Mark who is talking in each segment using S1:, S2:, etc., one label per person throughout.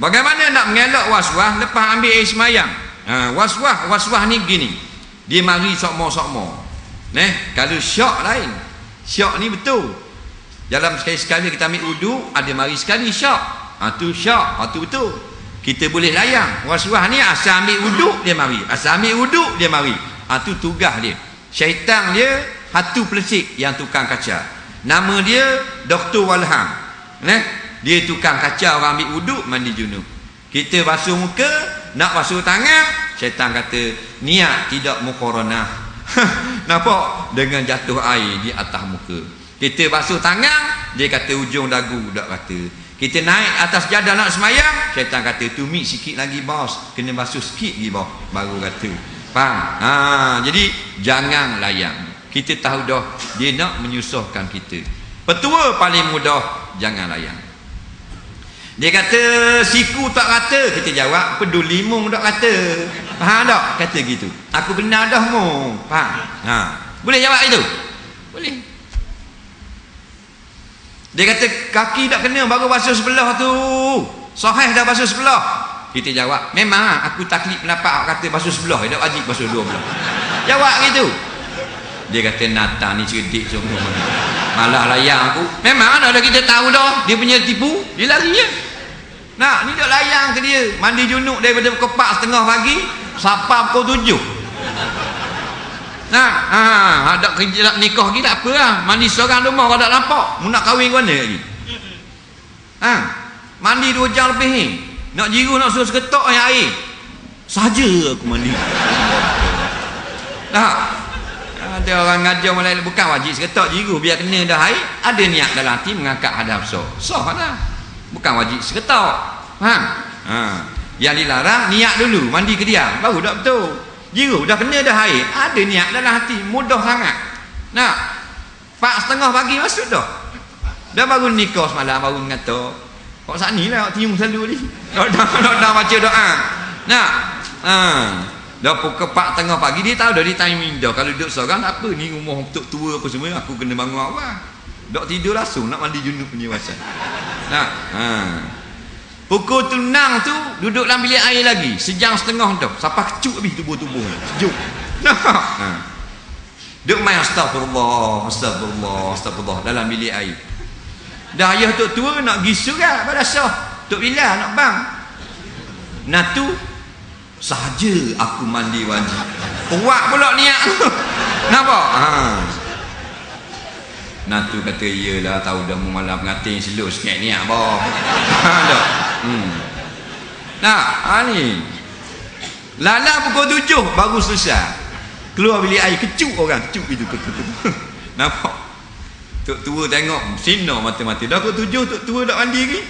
S1: bagaimana nak mengelak waswas lepas ambil air semayang? Ha, waswas waswas ni gini dia mari sokmo-sokmo. Neh, kalau syok lain. Syok ni betul. Dalam sekali-sekali kita ambil uduk ada mari sekali syok ha, tu syok ha, tu betul. Kita boleh layang. Waswas ni asal ambil uduk dia mari. Asal ambil uduk dia mari. Ha, tu tugas dia. Syaitan dia hatu pelesik yang tukang kaca. Nama dia Dr. Walham. Neh, dia tukang kaca orang ambil uduk mandi junub. Kita basuh muka nak basuh tangan syaitan kata niat tidak mukoronah nampak? Dengan jatuh air di atas muka. Kita basuh tangan dia kata ujung dagu tak kata. Kita naik atas jadah nak semayang syaitan kata tumit sikit lagi bos. Kena basuh sikit lagi bos baru kata. Faham? Ha, jadi jangan layang kita tahu dah dia nak menyusahkan kita. Petua paling mudah jangan layan dia kata siku tak kata kita jawab peduli mung tak kata faham tak? Kata gitu. Aku benar dah mu faham? Ha. boleh jawab itu? Boleh. Dia kata kaki tak kena baru basuh sebelah tu. Sahih dah basuh sebelah? Kita jawab memang aku taklid pendapat kata basuh sebelah. Tak wajib basuh dua belah. Jawab gitu. Dia kata Nata ni cerdik semua. Malah layang aku memang ada kita tahu dah. Dia punya tipu dia lari je nak ni dia layang ke dia? Mandi junuk daripada kepak setengah pagi sampai pukul tujuh. Nah ha, ada kerja nak nikah lagi tak apa lah. Mandi seorang rumah kalau tak nampak. Mu nak kahwin ke mana lagi? Ha, mandi dua jam lebih ni. Nak jiru nak suruh seketok yang air. Saja aku mandi. Tak ada orang ngajar mulai bukan wajib seketak jiru biar kena dah air. Ada niat dalam hati mengangkat hadap so sah lah bukan wajib seketak faham? Ha. yang dilarang niat dulu mandi ke dia baru dah betul. Jiru dah kena dah air. Ada niat dalam hati mudah sangat. Nak? Pak setengah pagi masuk dah. Dah baru nikah semalam baru mengata kok saat ni lah tiung selalu ni. Dah baca doa. Nak? Ha. Dah pukul 4 tengah pagi dia tahu dah di timing dah. Kalau duduk seorang apa ni rumah untuk tua apa semua aku kena bangun awal. Dok tidur langsung nak mandi junub punya wasan. Nah, ha. Pukul tunang tu duduk dalam bilik air lagi sejam setengah tu sampai kecuk habis tubuh-tubuh sejuk. Nah. Ha. Duk main astagfirullah, astagfirullah, astagfirullah dalam bilik air. Dah ayah tok tua nak pergi surat pada sah. Tok bila nak bang. Nah tu saja aku mandi wajib kuat pula niat nampak ha. Natu kata iyalah tahu dah malam pengantin seluk sikit niat boh ha dak hmm. Nah ha ni. Lala pukul tujuh baru selesai. Keluar bilik air kecuk orang kecuk itu nampak? Tok tua tengok sinar mata-mata dah pukul tujuh tok tua dak mandi lagi.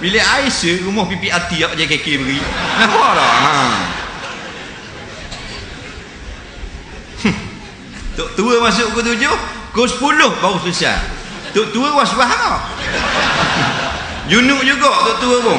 S1: Bilik Aisyah rumah pipi hati tak JKK beri. Nampak tak? Ha. Tok tua masuk ke tujuh, ke sepuluh baru selesai. Tok tua wasbah tak? Junuk juga tok tua pun.